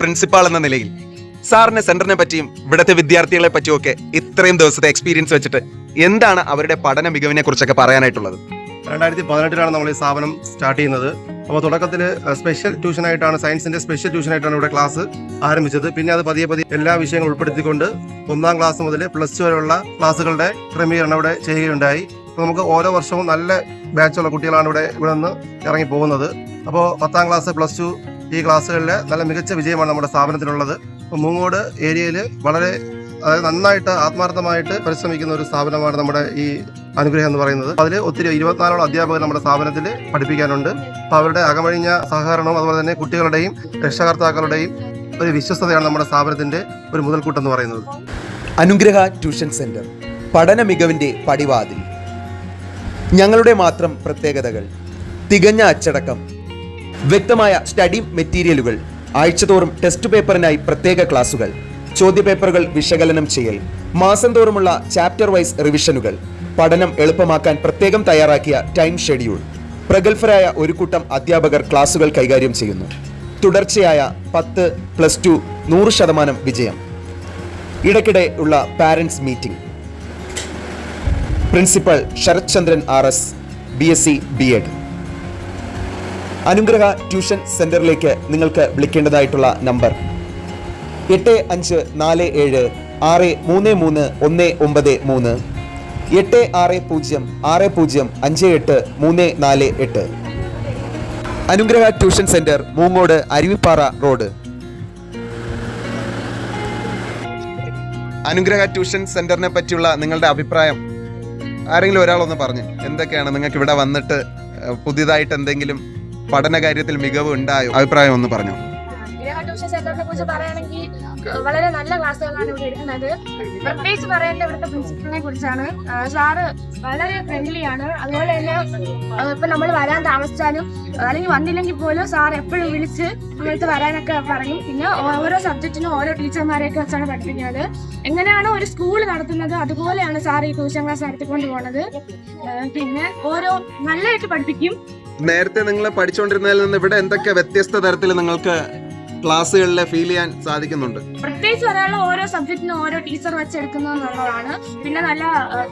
Principal എന്ന നിലയിൽ സാറിന് സെന്ററിനെ പറ്റിയും ഇവിടുത്തെ വിദ്യാർത്ഥികളെ പറ്റിയും ഒക്കെ ഇത്രയും ദിവസത്തെ എക്സ്പീരിയൻസ് വെച്ചിട്ട് എന്താണ് അവരുടെ പഠന മികവിനെ കുറിച്ചൊക്കെ പറയാനായിട്ടുള്ളത്? രണ്ടായിരത്തി പതിനെട്ടിലാണ് നമ്മൾ ഈ സ്ഥാപനം സ്റ്റാർട്ട് ചെയ്യുന്നത്. അപ്പോൾ തുടക്കത്തിൽ സ്പെഷ്യൽ ട്യൂഷനായിട്ടാണ് സയൻസിന്റെ സ്പെഷ്യൽ ട്യൂഷനായിട്ടാണ് ഇവിടെ ക്ലാസ് ആരംഭിച്ചത്. പിന്നെ അത് പതിയെ പതിയെ എല്ലാ വിഷയങ്ങളും ഉൾപ്പെടുത്തിക്കൊണ്ട് ഒന്നാം ക്ലാസ് മുതൽ പ്ലസ് ടു വരെയുള്ള ക്ലാസ്സുകളുടെ ക്രമീകരണം ഇവിടെ ചെയ്യുകയുണ്ടായി. നമുക്ക് ഓരോ വർഷവും നല്ല ബാച്ചുള്ള കുട്ടികളാണ് ഇവിടെ ഇവിടെ നിന്ന് ഇറങ്ങി പോകുന്നത് അപ്പോൾ പത്താം ക്ലാസ് പ്ലസ് ടു ഈ ക്ലാസ്സുകളിൽ നല്ല മികച്ച വിജയമാണ് നമ്മുടെ സ്ഥാപനത്തിനുള്ളത്. അപ്പോൾ മൂങ്ങോട് ഏരിയയിൽ വളരെ അതായത് നന്നായിട്ട് ആത്മാർത്ഥമായിട്ട് പരിശ്രമിക്കുന്ന ഒരു സ്ഥാപനമാണ് നമ്മുടെ ഈ അനുഗ്രഹം എന്ന് പറയുന്നത്. അതിൽ ഒത്തിരി ഇരുപത്തിനാലോളം അധ്യാപകർ നമ്മുടെ സ്ഥാപനത്തിൽ പഠിപ്പിക്കാനുണ്ട്. അപ്പോൾ അവരുടെ അകമഴിഞ്ഞ സഹകരണവും അതുപോലെ തന്നെ കുട്ടികളുടെയും രക്ഷകർത്താക്കളുടെയും ഒരു വിശ്വസ്തതയാണ് നമ്മുടെ സ്ഥാപനത്തിന്റെ ഒരു മുതൽക്കൂട്ടെന്ന് പറയുന്നത്. അനുഗ്രഹ ട്യൂഷൻ സെന്റർ പഠന മികവിന്റെ പടിവാതിൽ. ഞങ്ങളുടെ മാത്രം പ്രത്യേകതകൾ തികഞ്ഞ അച്ചടക്കം വ്യക്തമായ സ്റ്റഡി മെറ്റീരിയലുകൾ ആഴ്ചതോറും ടെസ്റ്റ് പേപ്പറിനായി പ്രത്യേക ക്ലാസുകൾ ചോദ്യപേപ്പറുകൾ വിശകലനം ചെയ്യൽ മാസം തോറുമുള്ള ചാപ്റ്റർ വൈസ് റിവിഷനുകൾ പഠനം എളുപ്പമാക്കാൻ പ്രത്യേകം തയ്യാറാക്കിയ ടൈം ഷെഡ്യൂൾ പ്രഗത്ഭരായ ഒരു കൂട്ടം അധ്യാപകർ ക്ലാസുകൾ കൈകാര്യം ചെയ്യുന്നു. തുടർച്ചയായ പത്ത് പ്ലസ് ടു നൂറ് ശതമാനം വിജയം. ഇടയ്ക്കിടെ ഉള്ള parents meeting. Principal Sarathchandran R S B S C B Ed. Anugraha tuition സെന്ററിലേക്ക് നിങ്ങൾക്ക് വിളിക്കേണ്ടതായിട്ടുള്ള നമ്പർ. എട്ട് അഞ്ച് നാല് ഏഴ് ആറ് മൂന്ന് മൂന്ന് ഒന്ന് ഒമ്പത് മൂന്ന്. എട്ട് ആറ് പൂജ്യം ആറ് പൂജ്യം അഞ്ച് എട്ട് മൂന്ന് നാല് എട്ട്. Anugraha tuition centre Moongode Aruvippara road. Anugraha tuition സെന്ററിനെ പറ്റിയുള്ള നിങ്ങളുടെ അഭിപ്രായം. ആരെങ്കിലും ഒരാളൊന്ന് പറഞ്ഞു. എന്തൊക്കെയാണ്? നിങ്ങൾക്ക് ഇവിടെ വന്നിട്ട് പുതിയതായിട്ട് എന്തെങ്കിലും പഠന കാര്യത്തിൽ മികവ് ഉണ്ടായോ അഭിപ്രായം ഒന്ന് പറഞ്ഞു. ട്യൂഷൻ കുറിച്ച് വളരെ നല്ല ക്ലാസ്സുകളാണ് ഇവിടെ എടുക്കുന്നത്. പ്രത്യേകിച്ച് പറയേണ്ട ഇവിടുത്തെ പ്രിൻസിപ്പലിനെ കുറിച്ചാണ്. സാറ് വളരെ ഫ്രണ്ട്ലി ആണ്. അതുപോലെ തന്നെ ഇപ്പൊ നമ്മൾ വരാൻ താമസിച്ചാലും അല്ലെങ്കിൽ വന്നില്ലെങ്കിൽ പോലും സാർ എപ്പോഴും വിളിച്ച് നമ്മൾക്ക് വരാനൊക്കെ പറയും. പിന്നെ ഓരോ സബ്ജക്റ്റിനും ഓരോ ടീച്ചർമാരെയൊക്കെ വെച്ചാണ് പഠിപ്പിക്കുന്നത്. എങ്ങനെയാണോ ഒരു സ്കൂൾ നടത്തുന്നത്? അതുപോലെയാണ് സാർ ഈ ട്യൂഷൻ ക്ലാസ് നടത്തിക്കൊണ്ട് പോണത്. പിന്നെ ഓരോ നല്ലതായിട്ട് പഠിപ്പിക്കും. നേരത്തെ നിങ്ങൾ പഠിച്ചുകൊണ്ടിരുന്നതിൽ നിന്ന് ഇവിടെ എന്തൊക്കെ വ്യത്യസ്ത തരത്തിൽ നിങ്ങൾക്ക് ക്ലാസ്സുകളിലെ ഫീൽ ചെയ്യാൻ സാധിക്കുന്നുണ്ട്? പ്രത്യേകിച്ച് പറയാനുള്ള ഓരോ സബ്ജക്റ്റിനും ഓരോ ടീച്ചർ വെച്ചെടുക്കുന്നു എന്നുള്ളതാണ് പിന്നെ നല്ല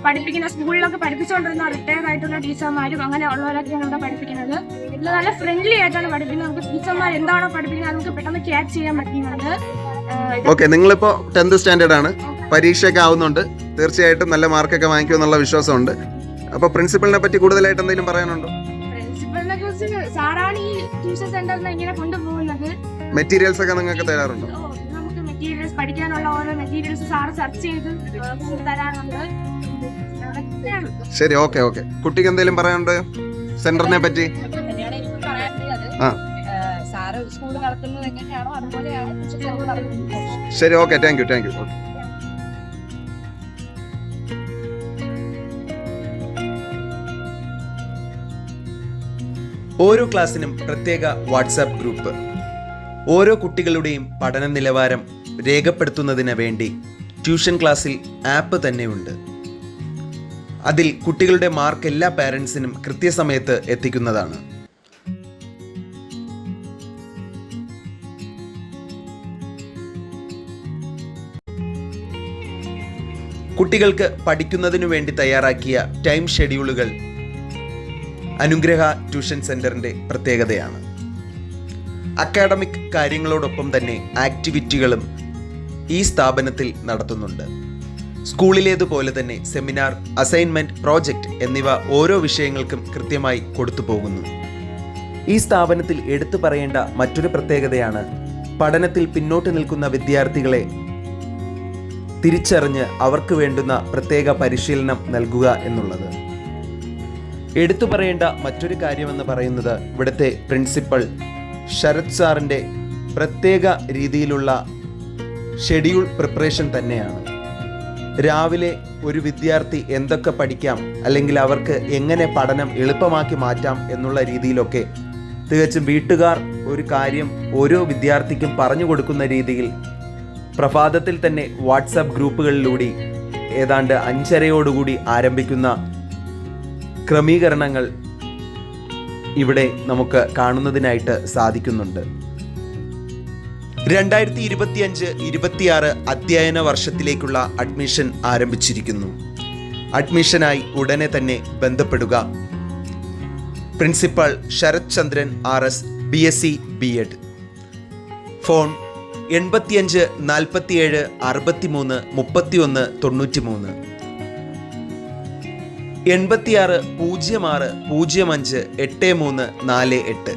പഠിപ്പിക്കുന്ന സ്കൂളിലൊക്കെ പഠിപ്പിച്ചുകൊണ്ടിരുന്ന റിട്ടയർഡ് ആയിട്ടുള്ള ടീച്ചർമാരും അങ്ങനെ ഉള്ളവരൊക്കെയാണ് ഇവിടെ പഠിപ്പിക്കുന്നത്. ഇതിൽ നല്ല ഫ്രണ്ട്ലി ആയിട്ടാണ് പഠിപ്പിക്കുന്നത്. നമുക്ക് ടീച്ചർമാർ എന്താണോ പഠിപ്പിക്കുന്നത് നമുക്ക് പെട്ടെന്ന് ക്യാച്ച് ചെയ്യാൻ പറ്റുന്നുണ്ട്. ഓക്കെ നിങ്ങളിപ്പോ ടെൻത്ത് സ്റ്റാൻഡേർഡ് ആണ്. പരീക്ഷയൊക്കെ ആവുന്നുണ്ട്. തീർച്ചയായിട്ടും നല്ല മാർക്കൊക്കെ വാങ്ങിക്കുമെന്നുള്ള വിശ്വാസമുണ്ട്. അപ്പൊ പ്രിൻസിപ്പലിനെ പറ്റി കൂടുതലായിട്ട് എന്തെങ്കിലും പറയാനുണ്ടോ? പ്രിൻസിപ്പലിനെ കുറിച്ച് സാറാണ് ഈ ട്യൂഷൻ സെന്ററിനെ ഇങ്ങനെ കൊണ്ടുപോകുന്നത്. മെറ്റീരിയൽസ് ഒക്കെ നിങ്ങൾക്ക് തരാറുണ്ടോ? ഓ, നമുക്ക് മെറ്റീരിയൽസ് പഠിക്കാനുള്ള ഓരോ മെറ്റീരിയൽസ് സാറ് സെർച്ച് ചെയ്ത് തരാറുണ്ട് ശരി ഓക്കെ ഓക്കെ. കുട്ടിക്ക് എന്തെങ്കിലും പറയാനുണ്ട്? സെന്ററിനെ പറ്റി? ആ. ശരി okay thank you thank you ഓരോ ക്ലാസ്സിനും പ്രത്യേക വാട്സാപ്പ് ഗ്രൂപ്പ്. ഓരോ കുട്ടികളുടെയും പഠന നിലവാരം രേഖപ്പെടുത്തുന്നതിന് വേണ്ടി ട്യൂഷൻ ക്ലാസ്സിൽ ആപ്പ് തന്നെയുണ്ട്. അതിൽ കുട്ടികളുടെ മാർക്ക് എല്ലാ പാരൻസിനും കൃത്യസമയത്ത് എത്തിക്കുന്നതാണ്. കുട്ടികൾക്ക് പഠിക്കുന്നതിനു വേണ്ടി തയ്യാറാക്കിയ ടൈം ഷെഡ്യൂളുകൾ അനുഗ്രഹ ട്യൂഷൻ സെന്ററിന്റെ പ്രത്യേകതയാണ്. അക്കാഡമിക് കാര്യങ്ങളോടൊപ്പം തന്നെ ആക്ടിവിറ്റികളും ഈ സ്ഥാപനത്തിൽ നടത്തുന്നുണ്ട്. സ്കൂളിലേതുപോലെ തന്നെ സെമിനാർ അസൈൻമെന്റ് പ്രോജക്റ്റ് എന്നിവ ഓരോ വിഷയങ്ങൾക്കും കൃത്യമായി കൊടുത്തു പോകുന്നു. ഈ സ്ഥാപനത്തിൽ എടുത്തു പറയേണ്ട മറ്റൊരു പ്രത്യേകതയാണ് പഠനത്തിൽ പിന്നോട്ട് നിൽക്കുന്ന വിദ്യാർത്ഥികളെ തിരിച്ചറിഞ്ഞ് അവർക്ക് വേണ്ടുന്ന പ്രത്യേക പരിശീലനം നൽകുക എന്നുള്ളത്. എടുത്തു പറയേണ്ട മറ്റൊരു കാര്യമെന്ന് പറയുന്നത് ഇവിടുത്തെ പ്രിൻസിപ്പൽ ശരത് സാറിന്റെ പ്രത്യേക രീതിയിലുള്ള ഷെഡ്യൂൾ പ്രിപ്പറേഷൻ തന്നെയാണ്. രാവിലെ ഒരു വിദ്യാർത്ഥി എന്തൊക്കെ പഠിക്കാം അല്ലെങ്കിൽ അവർക്ക് എങ്ങനെ പഠനം എളുപ്പമാക്കി മാറ്റാം എന്നുള്ള രീതിയിലൊക്കെ തികച്ചും വീട്ടുകാർ ഒരു കാര്യം ഓരോ വിദ്യാർത്ഥിക്കും പറഞ്ഞു കൊടുക്കുന്ന രീതിയിൽ പ്രഭാതത്തിൽ തന്നെ വാട്സാപ്പ് ഗ്രൂപ്പുകളിലൂടെ ഏതാണ്ട് അഞ്ചരയോടുകൂടി ആരംഭിക്കുന്ന ക്രമീകരണങ്ങൾ ഇവിടെ നമുക്ക് കാണുന്നതിനായിട്ട് സാധിക്കുന്നുണ്ട്. രണ്ടായിരത്തി ഇരുപത്തിയഞ്ച് ഇരുപത്തിയാറ് അധ്യയന വർഷത്തിലേക്കുള്ള അഡ്മിഷൻ ആരംഭിച്ചിരിക്കുന്നു. അഡ്മിഷനായി ഉടനെ തന്നെ ബന്ധപ്പെടുക. Principal Sarath Chandran R S B S C B Ed. Phone എൺപത്തിയഞ്ച് നാൽപ്പത്തിയേഴ് അറുപത്തിമൂന്ന് മുപ്പത്തിയൊന്ന് തൊണ്ണൂറ്റിമൂന്ന്. എൺപത്തിയാറ് പൂജ്യം ആറ് പൂജ്യം അഞ്ച് എട്ട് മൂന്ന് നാല് എട്ട്.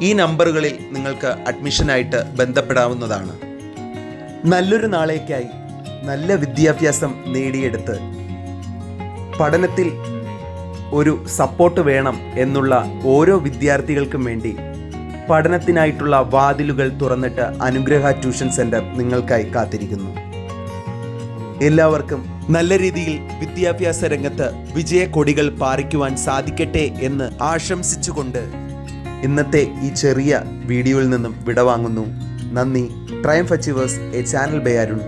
ഈ നമ്പറുകളിൽ നിങ്ങൾക്ക് അഡ്മിഷനായിട്ട് ബന്ധപ്പെടാവുന്നതാണ്. നല്ലൊരു നാളേക്കായി നല്ല വിദ്യാഭ്യാസം നേടിയെടുത്ത് പഠനത്തിൽ ഒരു സപ്പോർട്ട് വേണം എന്നുള്ള ഓരോ വിദ്യാർത്ഥികൾക്കും വേണ്ടി പഠനത്തിനായിട്ടുള്ള വാതിലുകൾ തുറന്നിട്ട് അനുഗ്രഹ ട്യൂഷൻ സെന്റർ നിങ്ങൾക്കായി കാത്തിരിക്കുന്നു. എല്ലാവർക്കും നല്ല രീതിയിൽ വിദ്യാഭ്യാസ രംഗത്ത് വിജയക്കൊടികൾ പാറിക്കുവാൻ സാധിക്കട്ടെ എന്ന് ആശംസിച്ചുകൊണ്ട് ഇന്നത്തെ ഈ ചെറിയ വീഡിയോയിൽ നിന്നും വിടവാങ്ങുന്നു. നന്ദി. Triumph achievers a channel by Arun.